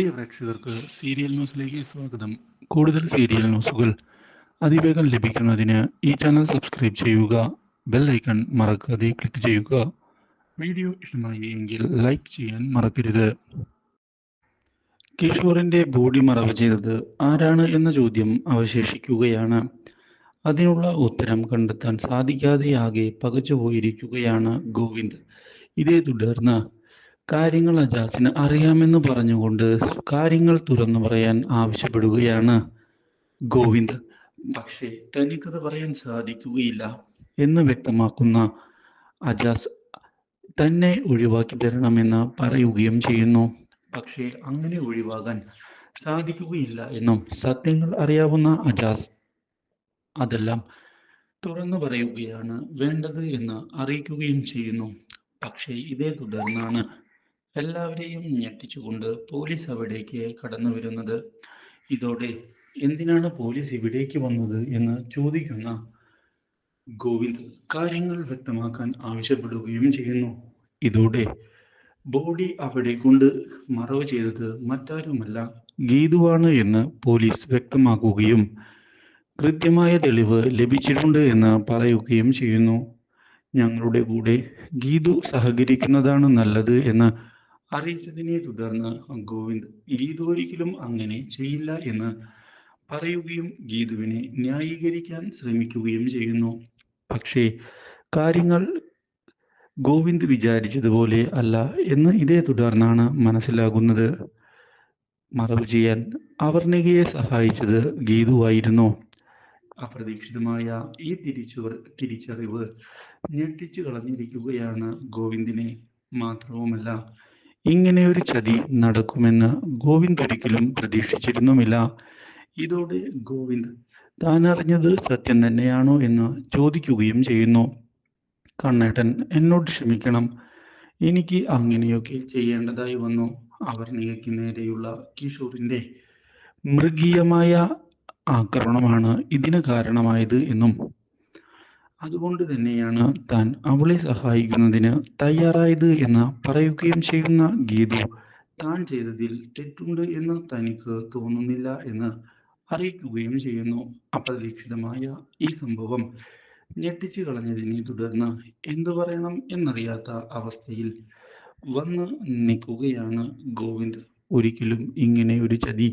പ്രിയ പ്രേക്ഷകർക്ക് സീരിയൽ ന്യൂസിലേക്ക് സ്വാഗതം. കൂടുതൽ സീരിയൽ ന്യൂസുകൾ അതിവേഗം ലഭിക്കുന്നതിന് ഈ ചാനൽ സബ്സ്ക്രൈബ് ചെയ്യുക ബെൽ ഐക്കൺ മറക്കാതെ ക്ലിക്ക് ചെയ്യുക. വീഡിയോ ഇഷ്ടമായി എങ്കിൽ ലൈക്ക് ചെയ്യാൻ മറക്കരുത്. കിഷോറിന്റെ ബോഡി മറവ് ചെയ്തത് ആരാണ് എന്ന ചോദ്യം അവശേഷിക്കുകയാണ്. അതിനുള്ള ഉത്തരം കണ്ടെത്താൻ സാധിക്കാതെയാകെ പകച്ചുപോയിരിക്കുകയാണ് ഗോവിന്ദ്. ഇതേ തുടർന്ന് കാര്യങ്ങൾ അജാസിന് അറിയാമെന്ന് പറഞ്ഞുകൊണ്ട് കാര്യങ്ങൾ തുറന്നു പറയാൻ ആവശ്യപ്പെടുകയാണ്. ഗോവിന്ദ് പക്ഷേ തനിക്കത് പറയാൻ സാധിക്കുകയില്ല എന്ന് വ്യക്തമാക്കുന്ന അജാസ് തന്നെ ഒഴിവാക്കി തരണമെന്ന് പറയുകയും ചെയ്യുന്നു. പക്ഷേ അങ്ങനെ ഒഴിവാകാൻ സാധിക്കുകയില്ല എന്നും സത്യങ്ങൾ അറിയാവുന്ന അജാസ് അതെല്ലാം തുറന്നു പറയുകയാണ് വേണ്ടത് എന്ന് അറിയിക്കുകയും ചെയ്യുന്നു. പക്ഷേ ഇതേ തുടർന്നാണ് എല്ലാവരെയും ഞെട്ടിച്ചുകൊണ്ട് പോലീസ് അവിടേക്ക് കടന്നു വരുന്നത്. ഇതോടെ എന്തിനാണ് പോലീസ് ഇവിടേക്ക് വന്നത് എന്ന് ചോദിക്കുന്ന ഗോവിന്ദ് കാര്യങ്ങൾ വ്യക്തമാക്കാൻ ആവശ്യപ്പെടുകയും ചെയ്യുന്നു. ഇതോടെ ബോഡി അവിടെ കൊണ്ട് മറവ് ചെയ്തത് മറ്റാരുമല്ല. ഗീതുവാണ് എന്ന് പോലീസ് വ്യക്തമാക്കുകയും കൃത്യമായ തെളിവ് ലഭിച്ചിട്ടുണ്ട് എന്ന് പറയുകയും ചെയ്യുന്നു. ഞങ്ങളുടെ കൂടെ ഗീതു സഹകരിക്കുന്നതാണ് നല്ലത് എന്ന് അറിയിച്ചതിനെ തുടർന്ന് ഗോവിന്ദ് ഗീതൊരിക്കലും അങ്ങനെ ചെയ്യില്ല എന്ന് പറയുകയും ഗീതുവിനെ ന്യായീകരിക്കാൻ ശ്രമിക്കുകയും ചെയ്യുന്നു. പക്ഷേ കാര്യങ്ങൾ ഗോവിന്ദ് വിചാരിച്ചതുപോലെ അല്ല എന്ന് ഇതേ തുടർന്നാണ് മനസ്സിലാകുന്നത്. മറവ് ചെയ്യാൻ അവർണികയെ സഹായിച്ചത് ഗീതുവായിരുന്നു അപ്രതീക്ഷിതമായ ഈ തിരിച്ചു തിരിച്ചറിവ് ഞെട്ടിച്ചു കളഞ്ഞിരിക്കുകയാണ് ഗോവിന്ദിനെ മാത്രവുമല്ല. ഇങ്ങനെ ഒരു ചതി നടക്കുമെന്ന് ഗോവിന്ദ് ഒരിക്കലും പ്രതീക്ഷിച്ചിരുന്നുമില്ല. ഇതോടെ ഗോവിന്ദ് താൻ അറിഞ്ഞത് സത്യം തന്നെയാണോ എന്ന് ചോദിക്കുകയും ചെയ്യുന്നു. കണ്ണേട്ടൻ എന്നോട് ക്ഷമിക്കണം. എനിക്ക് അങ്ങനെയൊക്കെ ചെയ്യേണ്ടതായി വന്നു. അവർണികയ്ക്ക് നേരെയുള്ള കിഷോറിന്റെ മൃഗീയമായ ആക്രമണമാണ് ഇതിന് കാരണമായത് എന്നും അതുകൊണ്ട് തന്നെയാണ് താൻ അവളെ സഹായിക്കുന്നതിന് തയ്യാറായത് എന്ന് പറയുകയും ചെയ്യുന്ന ഗീതു താൻ ചെയ്തതിൽ തെറ്റുണ്ട് എന്ന് തനിക്ക് തോന്നുന്നില്ല എന്ന് അറിയിക്കുകയും ചെയ്യുന്നു. അപ്രതീക്ഷിതമായ ഈ സംഭവം ഞെട്ടിച്ചു കളഞ്ഞതിനെ തുടർന്ന് എന്തു പറയണം എന്നറിയാത്ത അവസ്ഥയിൽ വന്ന് നിൽക്കുകയാണ് ഗോവിന്ദ്. ഒരിക്കലും ഇങ്ങനെ ഒരു ചതി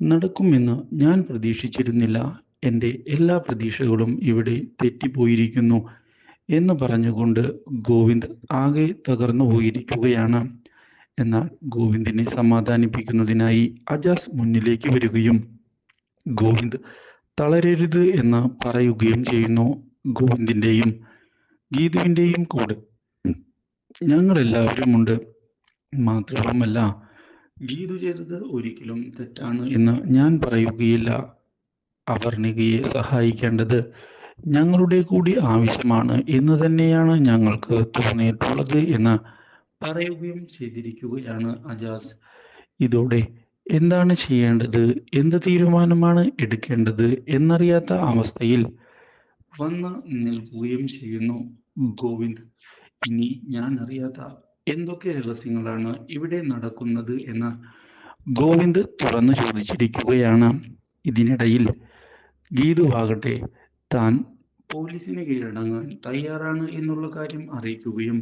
നടക്കുമെന്ന് ഞാൻ പ്രതീക്ഷിച്ചിരുന്നില്ല എന്റെ എല്ലാ പ്രതീക്ഷകളും ഇവിടെ തെറ്റിപ്പോയിരിക്കുന്നു എന്ന് പറഞ്ഞുകൊണ്ട് ഗോവിന്ദ് ആകെ തകർന്നു പോയിരിക്കുകയാണ്. എന്നാൽ ഗോവിന്ദിനെ സമാധാനിപ്പിക്കുന്നതിനായി അജാസ് മുന്നിലേക്ക് വരികയും ഗോവിന്ദ് തളരരുത് എന്ന് പറയുകയും ചെയ്യുന്നു ഗോവിന്ദിന്റെയും ഗീതുവിന്റെയും കൂടെ. ഞങ്ങളെല്ലാവരും ഉണ്ട്. മാത്രവുമല്ല ഗീതു ചെയ്തത് ഒരിക്കലും തെറ്റാണ് എന്ന് ഞാൻ പറയുകയില്ല. അവർണികയെ സഹായിക്കേണ്ടത് ഞങ്ങളുടെ കൂടി ആവശ്യമാണ് എന്ന് തന്നെയാണ് ഞങ്ങൾക്ക് തോന്നിയിട്ടുള്ളത് എന്ന് പറയുകയും ചെയ്തിരിക്കുകയാണ് അജാസ്. ഇതോടെ എന്താണ് ചെയ്യേണ്ടത്? എന്ത് തീരുമാനമാണ് എടുക്കേണ്ടത് എന്നറിയാത്ത അവസ്ഥയിൽ വന്ന് നിൽക്കുകയും ചെയ്യുന്നു ഗോവിന്ദ്. ഇനി ഞാൻ അറിയാത്ത എന്തൊക്കെ രഹസ്യങ്ങളാണ് ഇവിടെ നടക്കുന്നത് എന്ന് ഗോവിന്ദ് തുറന്നു ചോദിച്ചിരിക്കുകയാണ്. ഇതിനിടയിൽ ഗീതുവാകട്ടെ. താൻ പോലീസിന് കീഴടങ്ങാൻ തയ്യാറാണ് എന്നുള്ള കാര്യം അറിയിക്കുകയും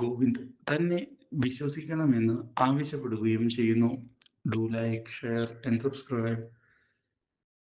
ഗോവിന്ദ് തന്നെ വിശ്വസിക്കണമെന്ന് ആവശ്യപ്പെടുകയും ചെയ്യുന്നു. Do like share and subscribe